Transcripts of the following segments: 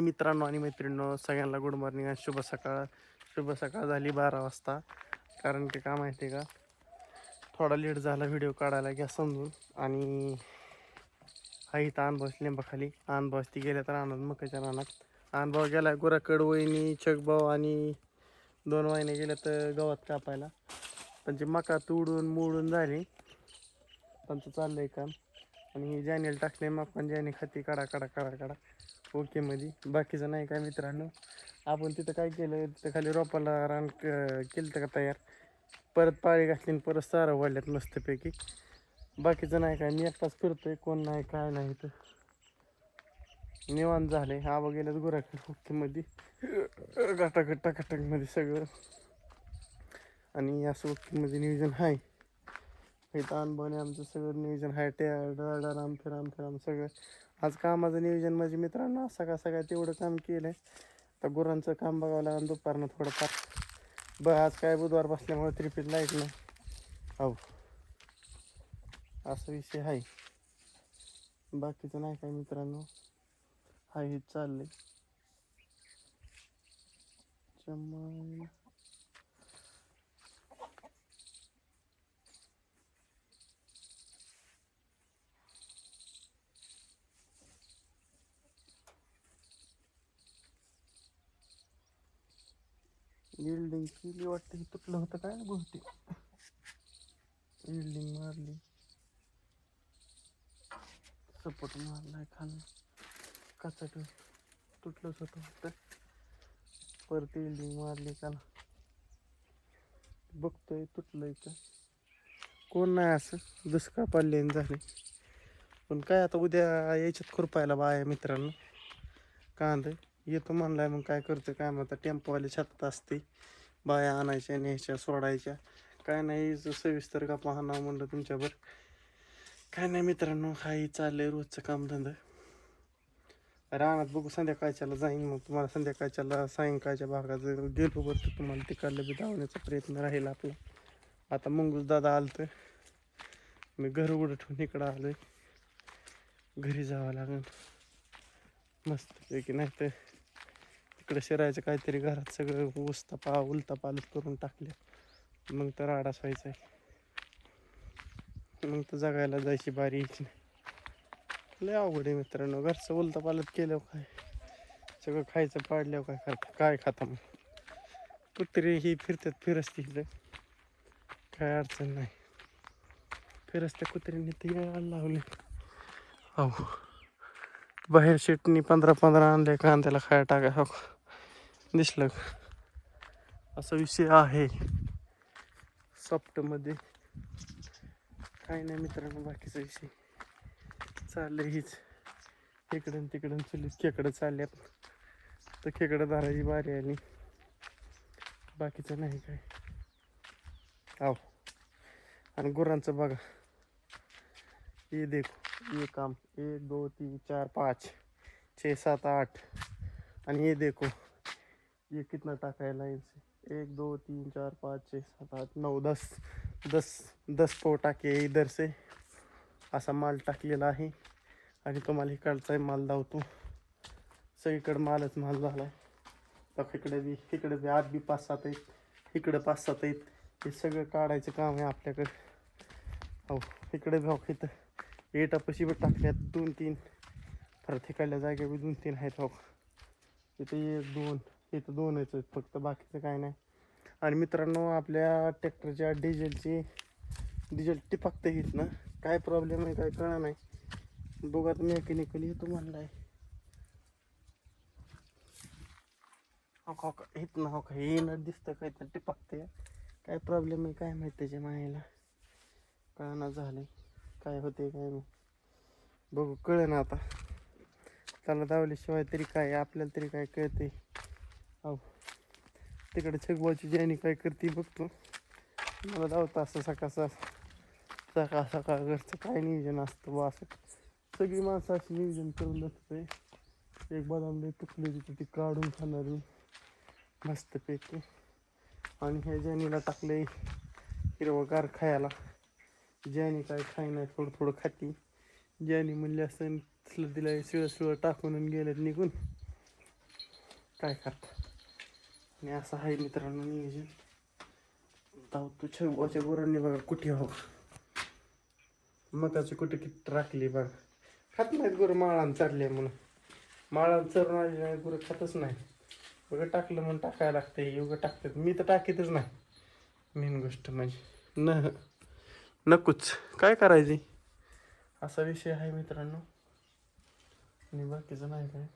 मित्रांनो आणि मैत्रिणींनो सगळ्यांना गुड मॉर्निंग आणि शुभ सकाळ. शुभ सकाळ झाली बारा वाजता. कारण की काय माहिती आहे का? थोडा लेट झाला व्हिडिओ काढायला घ्या समजून. आणि हा इथं अनुभव लिंबाखाली. अनुभव ती गेल्या तर आनंद मकाच्या रानात. अनुभव गेला गुराकड वहिनी चकभाऊ आणि दोन वाहिने गेल्या तर गवत कापायला. त्यांची मका तुडून मोडून झाली. त्यांचं आहे काम. आणि जॅनेल टाकले मग पण ज्याने खाती काढा काढा काढा काढा. ओके मध्ये बाकीचं नाही काय मित्रांनो? आपण तिथं काय केलं? तिथं खाली रोपाला रान क- केलं का तयार? परत पाळी घातली परत सारं वाढल्यात मस्तपैकी. बाकीचं नाही काय मी एकटाच फिरतोय कोण नाही काय नाही तर निवांत झाले आबा गेल्यात गुराकडे ओके मध्ये गटागट टाकाटकमध्ये सगळं. आणि असं ओके मध्ये नियोजन आहे हे अनबने आमचं सगळं. नियोजन आहे त्या राम फिराम फिराम सगळं. आज कामाचं नियोजन म्हणजे मित्रांनो सकाळ सकाळ तेवढं काम केलं आहे तर गुरांचं काम बघावं लागेल दुपारनं थोडंफार. ब आज काय बुधवार बसल्यामुळे त्रिपीत लाइट नाही. हो असा विषय आहे. बाकीचं नाही काय मित्रांनो. हा हे आहे त्यामुळे बिल्डिंग केली वाटतं हे तुटलं होतं काय ना गोष्टी बिल्डिंग मारली. सपोर्ट मारलाय खाली कचाट तुटलंच होतं वाटतं. परत बिल्डिंग मारली का बघतोय तुटलंय का? कोण नाही असं. दुष्काळ पडले झाले. पण काय आता उद्या यायच्यात खुरपायला बाय मित्रांनो. कांदे. येतो म्हणलाय मग काय करतो काय म्हणता टेम्पोवाले छतात असते. बाया आणायच्या न्यायच्या सोडायच्या. काय नाही सविस्तर का पाहणार म्हणलं तुमच्यावर. काय नाही मित्रांनो हाही चाललंय रोजचं कामधंदा रानात बघू संध्याकाळच्याला जाईन मग. तुम्हाला संध्याकाळच्याला सायंकाळच्या भागात जर गेलो तर तुम्हाला तिकडलं बी धावण्याचा प्रयत्न राहील आपला. आता मंगूस दादा आलतं मी घर उघडं ठेवून इकडं आलोय. घरी जावं लागेल. मस्त पैकी नाही तर तिकडे शिरायचं काहीतरी घरात सगळं उस्ता पा उलता पालत करून टाकले मग तर आडास व्हायचा मग तर जगायला जायची बारी यायची नाही. लय अवघड आहे मित्रांनो. घरचं उलता पालत केल्यावर काय? सगळं खायचं पाडल्यावर काय करता? काय खाता मग? कुत्री ही फिरतात फिरस्ती इकडे. काय अडचण नाही. फिरस्त्या कुत्रीने ते लावले. अहो. बाहेर शेटनी पंधरा पंधरा आणले कांद्याला खायला टाका हो असा विषय आहे. सॉफ्टमध्ये. काय नाही मित्रांनो बाकीचा विषय. चाललं हीच. इकडं तिकडून तिकडं चुलीत खेकडं चालल्यात. तर खेकडं धाराची बारी आली. बाकीचं नाही काय. आव. आणि गुरांचं बघा. ये देखो ये काम. एक दो तीन चार पाच. छे सात आठ. आणि ये देखो. ये कितना टाकायला है इनसे एक दो तीन चार पाँच छः सात आठ नऊ दस दस दस पो टाके इधर से। असा माल टाकलेला आहे. आणि तुम्हाला इकडचा माल धावतो सगळीकडे मालच माल झाला आहे. तर इकडे बी इकडे बी आत बी पाच सात आहेत. इकडे पाच सात आहेत. हे सगळं काढायचं काम आहे आपल्याकडे. हो इकडे भाऊ हो इथं एटापाशी बी टाकल्यात दोन तीन. परत इकडल्या जागेवर दोन तीन आहेत भाऊ इथं एक दोन इथं दोनच आहेत फक्त बाकीचं काय नाही. आणि मित्रांनो आपल्या ट्रॅक्टरच्या डिझेलची डिझेल टिपकते येत ना. काय प्रॉब्लेम आहे काय कळणार नाही. बघा आता मेकॅनिकल येतो म्हणलाय. हो का, हो का ना हो का येणं दिसतं काय तर टिपकते. काय प्रॉब्लेम आहे काय माहिती त्याच्या मायला. कळना झालं काय होते काय नाही. बघू कळे ना आता. त्याला दावल्याशिवाय तरी काय आपल्याला तरी काय कळते हो तिकडे छगबाची ज्यानी काय करते बघतो मला धावतं असं सकाळ सकाळ. सकाळ घरचं काय नियोजन असतं बा असं. सगळी माणसं अशी नियोजन करून बसते एक बदाम लई तुकले तिथे ती काढून खाणारी पेते आणि ह्या ज्यानीला टाकले हिरवगार खायला. ज्यानी काय खाय नाही थोडं थोडं खाती. ज्यानी म्हणले असं तिला दिलं शिळं शिळं टाकून आणि गेलेत निघून. काय करतात आणि असं आहे मित्रांनो नियोजन धावतो छगवाच्या गुरांनी बघा कुठे हो. मकाची कुठे किती राखली बघा. खात नाहीत गुरं माळान चरले म्हणून. माळान चरून आले नाही गुरु खातच नाही उगं टाकलं म्हणून टाकायला लागतंय उगं टाकतात. मी तर टाकीतच नाही. मेन गोष्ट म्हणजे. न नकोच. काय करायचे? असा विषय आहे मित्रांनो. आणि बाकीचं नाही काय.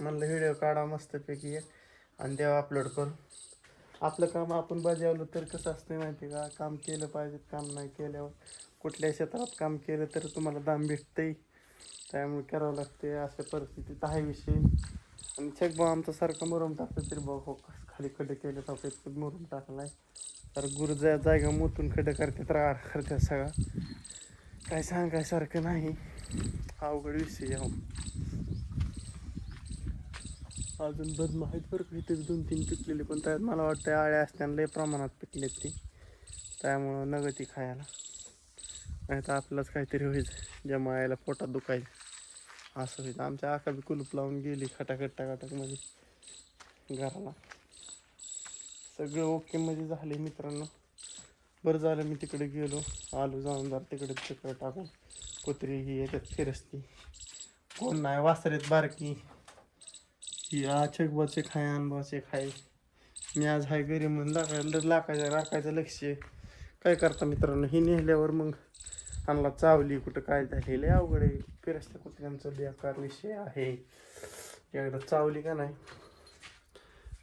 म्हणलं व्हिडिओ काढा मस्तपैकी. एक आणि तेव्हा अपलोड करू आपलं काम आपण बजावलं तर कसं असतं माहिती का? काम केलं पाहिजे काम नाही केल्यावर कुठल्या क्षेत्रात काम केलं तर तुम्हाला दाम भेटतंय. त्यामुळे करावं लागते अशा परिस्थितीत आहे विषय. आणि चेक भाऊ आमचा सारखा मुरुम टाकतो तरी भाऊ हो खाली खड्डे केले तर इतकं मुरुम आहे तर गुरु जा जागा मोतून खड्डे तर आर करतात सगळा. काय सांगायसारखं नाही. अवघड विषय आहे हो. अजून बदम आहेत बरं का. इथे दोन तीन पिकलेले पण त्यात मला वाटतं आळ्या असताना लय प्रमाणात पिकलेत ती. त्यामुळं नगती खायला. नाही तर आपलंच काहीतरी व्हायचं ज्या पोटात दुखायचं असं व्हायचं आमच्या आका बी कुलूप लावून गेली खटाखट टाकाटक म्हणजे घराला. सगळं ओके मध्ये झाले मित्रांनो. बरं झालं मी तिकडे गेलो. आलो जाऊन जर तिकडे तिकडे टाकून. कुत्री ही याच्यात फिरसती. कोण नाही वासरेत बारकी. ही आचक बचे खाय अनबाचे खाय. मी आज हाय घरी म्हणून लागायला लागायचं राखायचं लक्ष. आहे. काय करता मित्रांनो? ही नेल्यावर मग आणला चावली कुठं काय झालेलं आहे अवघड आहे. फिरस्त्या कुत्र्यांचा बेकार विषय आहे. एकदा चावली का नाही?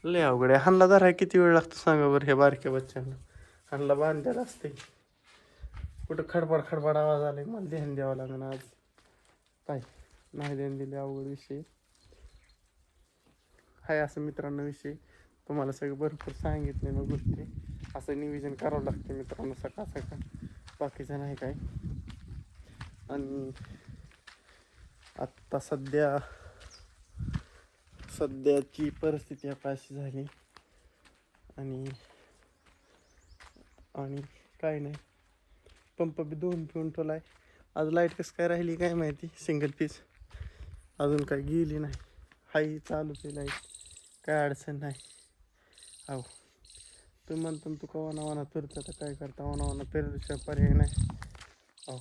लय अवघड आहे. हाणला धराय किती वेळ लागतो सांगा बरं हे बारक्या बच्चांना हाणला बांधायला असते कुठं खडबड खडबड आवाज आला मला ध्यान द्यावं लागणार आज. काय? नाही ध्यान दिले. अवघड विषय. हाय असं मित्रांनो विषय तुम्हाला सगळं भरपूर सांगितले मग गोष्टी. असं नियोजन करावं लागते मित्रांनो सकाळ सकाळ. बाकीचं नाही काय. आणि आत्ता सध्या सध्याची परिस्थिती आता अशी झाली. आणि आणि काय नाही. पंप बी दोन पिऊन ठेवला आहे आज लाइट कसं काय राहिली काय माहिती? Single piece. अजून काय गेली नाही. हाई चालूच आहे लाइट. काय अडचण नाही. अहो तुम्ही म्हणता तू का वनावाना फिरता तर काय करता? वनावाना फिरल्याशिवाय पर्याय नाही. अहो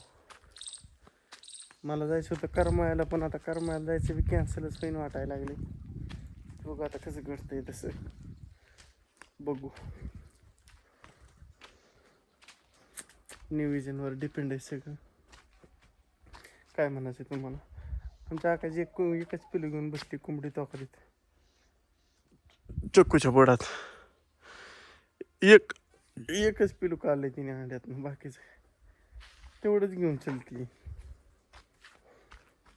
मला जायचं होतं करमायला पण आता करमायला जायचं बी कॅन्सलच होईन वाटायला लागले. बघू आता कसं घडतंय तसं. बघू. निविजनवर डिपेंड आहे सगळं. काय म्हणायचं तुम्हाला? आमच्या आकाशी एक एकच पिलू घेऊन बसली कोंबडी तोकडीत चक्कूच्या पडात एक एकच पिलू काढले तिने अंड्यातनं बाकीचं तेवढंच घेऊन चलती.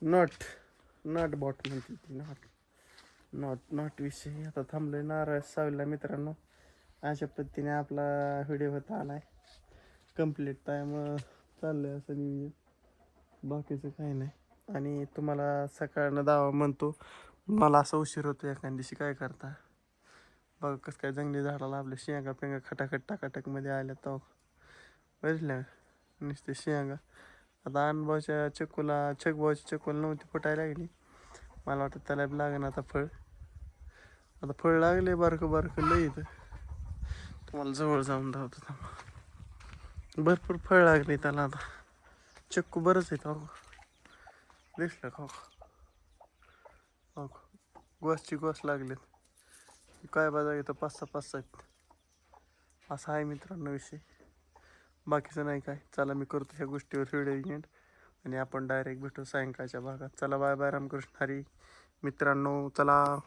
नॉट नॉट बॉट म्हणते ती नॉट नॉट नॉट विषय. आता थांबलोय नारळ सावला मित्रांनो. अशा पद्धतीने आपला व्हिडिओ होता आलाय. कंप्लीट त्यामुळं चाललंय असं नियोजन. बाकीचं काही नाही. आणि तुम्हाला सकाळनं दावा म्हणतो मला असं उशीर होतो एखाद दिवशी काय करता? बघा कसं काय जंगली झाडाला आपल्या शेंगा पेंगा खटाखट टाकाटकमध्ये आल्या तो. बघितल्या नुसते शेंगा. आता अनभाऊच्या चक्कूला चकभाऊच्या चक्कूला नव्हती फुटायला लागली. मला वाटतं त्याला बी लागेल आता फळ. आता फळ लागले बारकं बारकं लई इथं. तुम्हाला जवळ जाऊन धावतो थांबा. भरपूर फळ लागले त्याला आता. चक्कू बरंच आहे तो दिसलं का हो गोसची गोस लागलेत. काय बाजार घेतो पाच सहा पाच सहा आहेत. असा आहे मित्रांनो विषय. बाकीचं नाही काय. चला मी करतो ह्या गोष्टीवर व्हिडिओ एंड आणि आपण डायरेक्ट भेटू सायंकाळच्या भागात. चला बाय बाय रामकृष्ण. हरी. मित्रांनो चला.